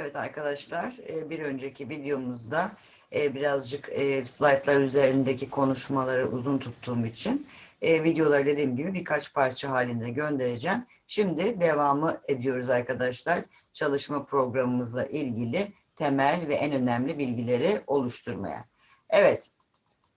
Evet arkadaşlar, e, bir önceki videomuzda e, birazcık e, slaytlar üzerindeki konuşmaları uzun tuttuğum için videoları dediğim gibi birkaç parça halinde göndereceğim. Şimdi devamı ediyoruz arkadaşlar. Çalışma programımızla ilgili temel ve en önemli bilgileri oluşturmaya. Evet,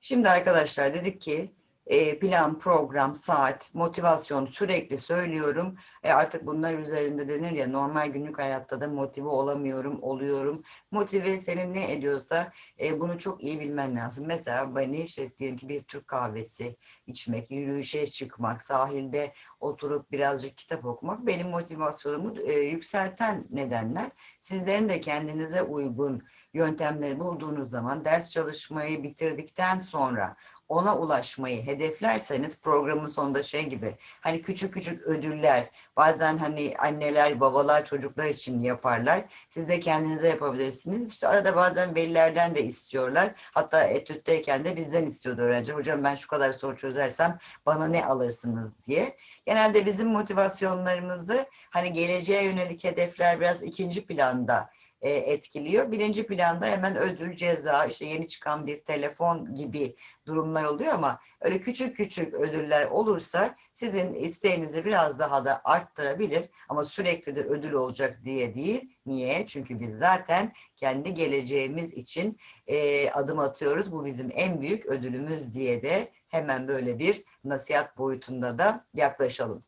şimdi arkadaşlar dedik ki e, plan, program, saat, motivasyon sürekli söylüyorum. E artık bunlar üzerinde denir ya normal günlük hayatta da motive olamıyorum, oluyorum. Motive senin ne ediyorsa e, bunu çok iyi bilmen lazım. Mesela beni işte diyelim ki bir Türk kahvesi içmek, yürüyüşe çıkmak, sahilde oturup birazcık kitap okumak benim motivasyonumu e, yükselten nedenler. Sizlerin de kendinize uygun yöntemleri bulduğunuz zaman ders çalışmayı bitirdikten sonra ona ulaşmayı hedeflerseniz programın sonunda şey gibi hani küçük küçük ödüller bazen hani anneler babalar çocuklar için yaparlar. Siz de kendinize yapabilirsiniz. İşte arada bazen velilerden de istiyorlar. Hatta etütteyken de bizden istiyordu öğrenci. Hocam ben şu kadar soru çözersem bana ne alırsınız diye. Genelde bizim motivasyonlarımızı hani geleceğe yönelik hedefler biraz ikinci planda e, etkiliyor. Birinci planda hemen ödül, ceza, işte yeni çıkan bir telefon gibi durumlar oluyor ama öyle küçük küçük ödüller olursa sizin isteğinizi biraz daha da arttırabilir ama sürekli de ödül olacak diye değil. Niye? Çünkü biz zaten kendi geleceğimiz için e, adım atıyoruz. Bu bizim en büyük ödülümüz diye de hemen böyle bir nasihat boyutunda da yaklaşalım.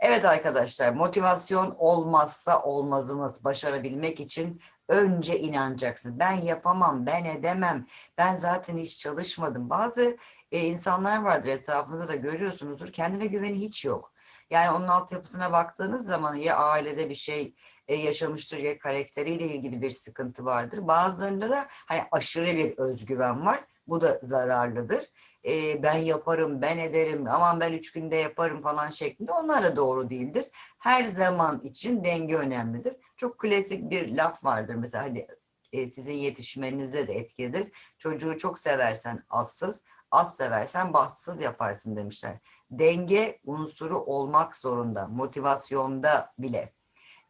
Evet arkadaşlar motivasyon olmazsa olmazımız başarabilmek için önce inanacaksın. Ben yapamam, ben edemem, ben zaten hiç çalışmadım. Bazı e, insanlar vardır etrafınızda da görüyorsunuzdur kendine güveni hiç yok. Yani onun altyapısına baktığınız zaman ya ailede bir şey e, yaşamıştır ya karakteriyle ilgili bir sıkıntı vardır. Bazılarında da hani aşırı bir özgüven var. Bu da zararlıdır. E, ben yaparım, ben ederim, aman ben üç günde yaparım falan şeklinde onlar da doğru değildir. Her zaman için denge önemlidir. Çok klasik bir laf vardır mesela hani e, sizin yetişmenize de etkilidir. Çocuğu çok seversen azsız, az seversen bahtsız yaparsın demişler. Denge unsuru olmak zorunda, motivasyonda bile.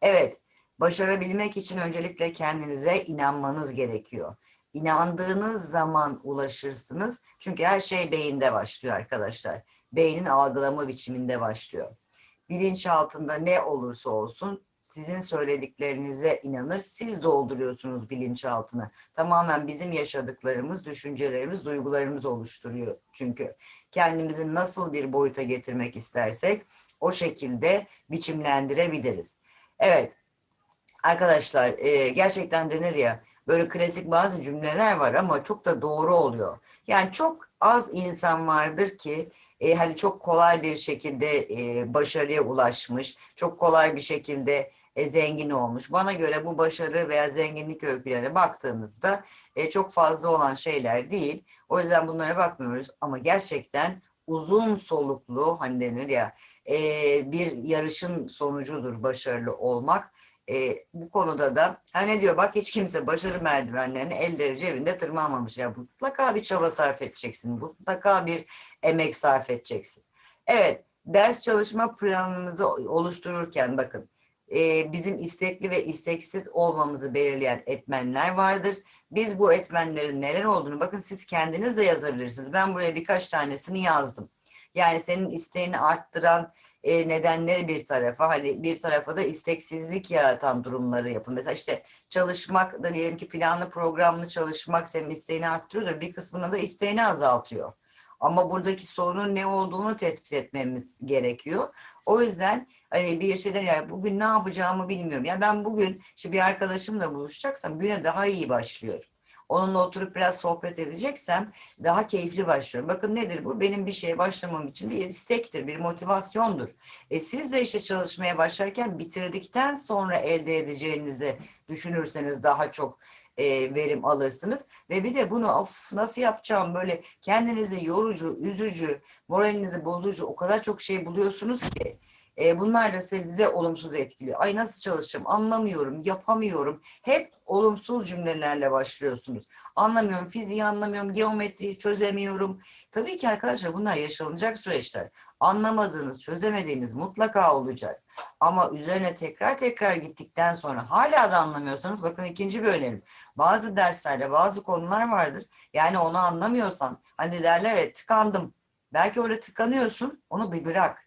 Evet, başarabilmek için öncelikle kendinize inanmanız gerekiyor. İnandığınız zaman ulaşırsınız. Çünkü her şey beyinde başlıyor arkadaşlar. Beynin algılama biçiminde başlıyor. Bilinç altında ne olursa olsun sizin söylediklerinize inanır. Siz dolduruyorsunuz bilinçaltını. Tamamen bizim yaşadıklarımız, düşüncelerimiz, duygularımız oluşturuyor. Çünkü kendimizi nasıl bir boyuta getirmek istersek o şekilde biçimlendirebiliriz. Evet arkadaşlar e, gerçekten denir ya böyle klasik bazı cümleler var ama çok da doğru oluyor. Yani çok az insan vardır ki e, hani çok kolay bir şekilde e, başarıya ulaşmış, çok kolay bir şekilde e, zengin olmuş. Bana göre bu başarı veya zenginlik öykülerine baktığımızda e, çok fazla olan şeyler değil. O yüzden bunlara bakmıyoruz ama gerçekten uzun soluklu hani denir ya e, bir yarışın sonucudur başarılı olmak. E, bu konuda da hani diyor bak hiç kimse başarı merdivenlerini elleri cebinde tırmanmamış. Ya mutlaka bir çaba sarf edeceksin. Mutlaka bir emek sarf edeceksin. Evet ders çalışma planımızı oluştururken bakın e, bizim istekli ve isteksiz olmamızı belirleyen etmenler vardır. Biz bu etmenlerin neler olduğunu bakın siz kendiniz de yazabilirsiniz. Ben buraya birkaç tanesini yazdım. Yani senin isteğini arttıran e, nedenleri bir tarafa hani bir tarafa da isteksizlik yaratan durumları yapın. Mesela işte çalışmak da diyelim ki planlı programlı çalışmak senin isteğini arttırıyordur. Bir kısmını da isteğini azaltıyor. Ama buradaki sorunun ne olduğunu tespit etmemiz gerekiyor. O yüzden hani bir şeyden yani bugün ne yapacağımı bilmiyorum. Yani ben bugün işte bir arkadaşımla buluşacaksam güne daha iyi başlıyorum. Onunla oturup biraz sohbet edeceksem daha keyifli başlıyorum. Bakın nedir bu? Benim bir şeye başlamam için bir istektir, bir motivasyondur. E siz de işte çalışmaya başlarken bitirdikten sonra elde edeceğinizi düşünürseniz daha çok e, verim alırsınız. Ve bir de bunu of nasıl yapacağım böyle kendinizi yorucu, üzücü, moralinizi bozucu o kadar çok şey buluyorsunuz ki e, bunlar da size olumsuz etkiliyor. Ay nasıl çalışacağım anlamıyorum, yapamıyorum. Hep olumsuz cümlelerle başlıyorsunuz. Anlamıyorum, fiziği anlamıyorum, geometriyi çözemiyorum. Tabii ki arkadaşlar bunlar yaşanacak süreçler. Anlamadığınız, çözemediğiniz mutlaka olacak. Ama üzerine tekrar tekrar gittikten sonra hala da anlamıyorsanız bakın ikinci bir önerim. Bazı derslerde bazı konular vardır. Yani onu anlamıyorsan hani derler ya tıkandım. Belki orada tıkanıyorsun onu bir bırak.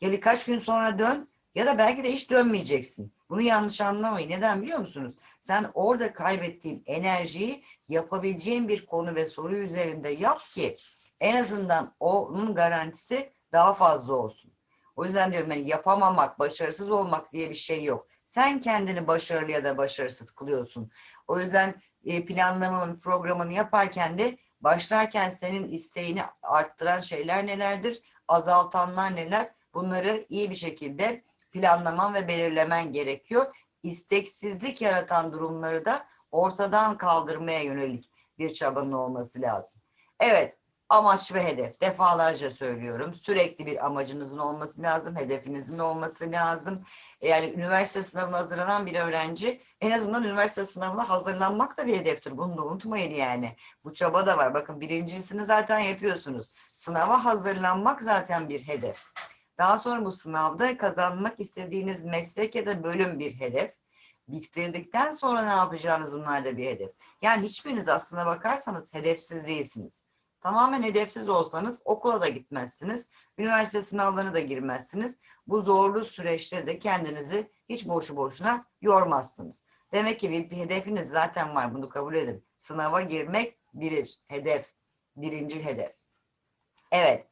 Ya birkaç gün sonra dön ya da belki de hiç dönmeyeceksin. Bunu yanlış anlamayın. Neden biliyor musunuz? Sen orada kaybettiğin enerjiyi yapabileceğin bir konu ve soru üzerinde yap ki en azından onun garantisi daha fazla olsun. O yüzden diyorum yani yapamamak, başarısız olmak diye bir şey yok. Sen kendini başarılı ya da başarısız kılıyorsun. O yüzden e, planlamanın, programını yaparken de başlarken senin isteğini arttıran şeyler nelerdir? Azaltanlar neler? Bunları iyi bir şekilde planlaman ve belirlemen gerekiyor. İsteksizlik yaratan durumları da ortadan kaldırmaya yönelik bir çabanın olması lazım. Evet, amaç ve hedef. Defalarca söylüyorum. Sürekli bir amacınızın olması lazım, hedefinizin olması lazım. Yani üniversite sınavına hazırlanan bir öğrenci en azından üniversite sınavına hazırlanmak da bir hedeftir. Bunu da unutmayın yani. Bu çaba da var. Bakın birincisini zaten yapıyorsunuz. Sınava hazırlanmak zaten bir hedef. Daha sonra bu sınavda kazanmak istediğiniz meslek ya da bölüm bir hedef. Bitirdikten sonra ne yapacağınız bunlar da bir hedef. Yani hiçbiriniz aslına bakarsanız hedefsiz değilsiniz. Tamamen hedefsiz olsanız okula da gitmezsiniz. Üniversite sınavlarına da girmezsiniz. Bu zorlu süreçte de kendinizi hiç boşu boşuna yormazsınız. Demek ki bir, hedefiniz zaten var. Bunu kabul edin. Sınava girmek bir hedef. Birinci hedef. Evet.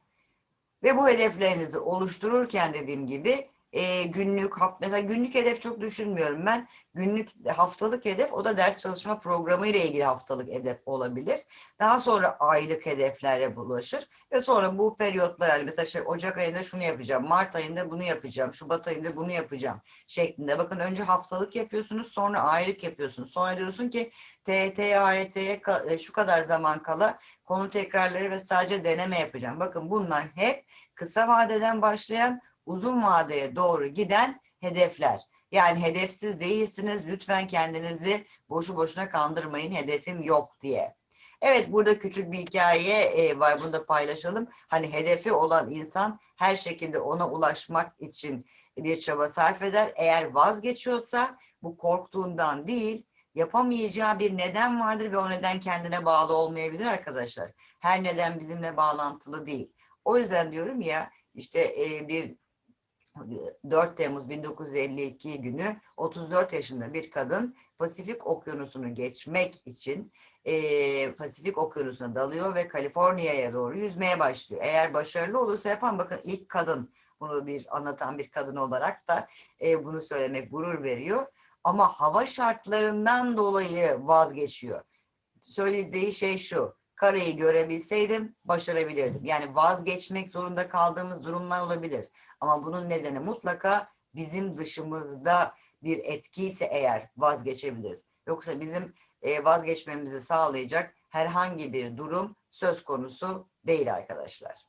Ve bu hedeflerinizi oluştururken dediğim gibi e, günlük, mesela günlük hedef çok düşünmüyorum ben. Günlük, haftalık hedef o da ders çalışma programı ile ilgili haftalık hedef olabilir. Daha sonra aylık hedeflere bulaşır ve sonra bu periyotlar yani mesela şey, Ocak ayında şunu yapacağım, Mart ayında bunu yapacağım, Şubat ayında bunu yapacağım şeklinde. Bakın önce haftalık yapıyorsunuz, sonra aylık yapıyorsunuz. Sonra diyorsun ki TET, AYT'ye e, şu kadar zaman kala konu tekrarları ve sadece deneme yapacağım. Bakın bunlar hep kısa vadeden başlayan uzun vadeye doğru giden hedefler. Yani hedefsiz değilsiniz. Lütfen kendinizi boşu boşuna kandırmayın. Hedefim yok diye. Evet burada küçük bir hikaye e, var. Bunu da paylaşalım. Hani hedefi olan insan her şekilde ona ulaşmak için bir çaba sarf eder. Eğer vazgeçiyorsa bu korktuğundan değil yapamayacağı bir neden vardır ve o neden kendine bağlı olmayabilir arkadaşlar. Her neden bizimle bağlantılı değil. O yüzden diyorum ya işte e, bir 4 Temmuz 1952 günü 34 yaşında bir kadın Pasifik Okyanusu'nu geçmek için e, Pasifik Okyanusu'na dalıyor ve Kaliforniya'ya doğru yüzmeye başlıyor. Eğer başarılı olursa yapan bakın ilk kadın bunu bir anlatan bir kadın olarak da e, bunu söylemek gurur veriyor. Ama hava şartlarından dolayı vazgeçiyor. Söylediği şey şu karayı görebilseydim başarabilirdim. Yani vazgeçmek zorunda kaldığımız durumlar olabilir. Ama bunun nedeni mutlaka bizim dışımızda bir etki ise eğer vazgeçebiliriz. Yoksa bizim e, vazgeçmemizi sağlayacak herhangi bir durum söz konusu değil arkadaşlar.